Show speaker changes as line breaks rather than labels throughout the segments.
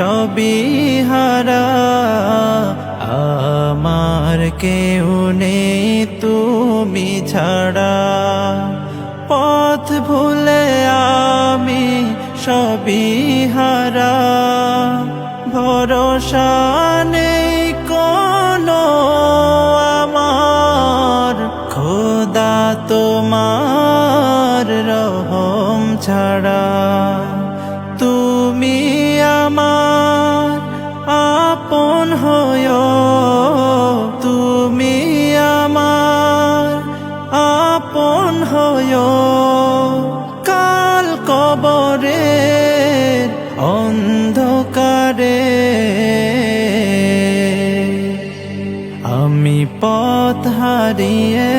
সবই হারা, আমার কেউ নেই তুমি ছাড়া। পথ ভুলে আমি সবই হারা, ভরসা নেই কোনো আমার। খোদা তোমার রহম ছাড়া। হয় কাল কবরে অন্ধকারে। আমি পথ হারিয়ে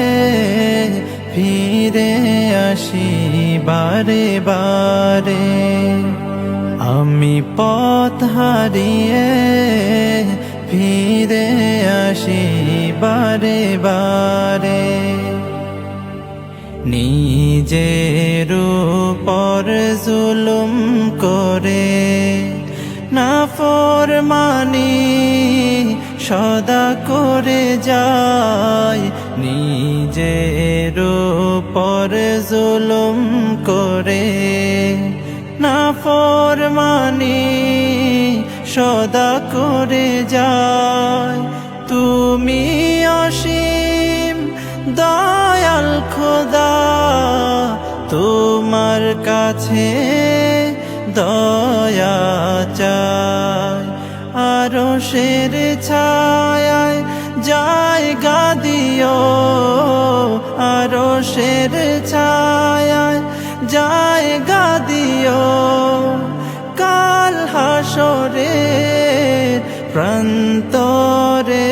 ফিরে আসি বারে বারে। আমি পথ হারিয়ে ফিরে আসি বারে বারে। নিজের উপর জুলুম করে না ফরমানি সদা করে যায়। নিজের উপর জুলুম করে না ফরমানি সদা করে যায়। তুমি অসীম দয়াল খোদা তোমার কাছে দয়া চাই, আরও শের ছায় জায়গা দিও, আরও শের ছায় জায়গা দিও। কাল হাসরে প্রান্তরে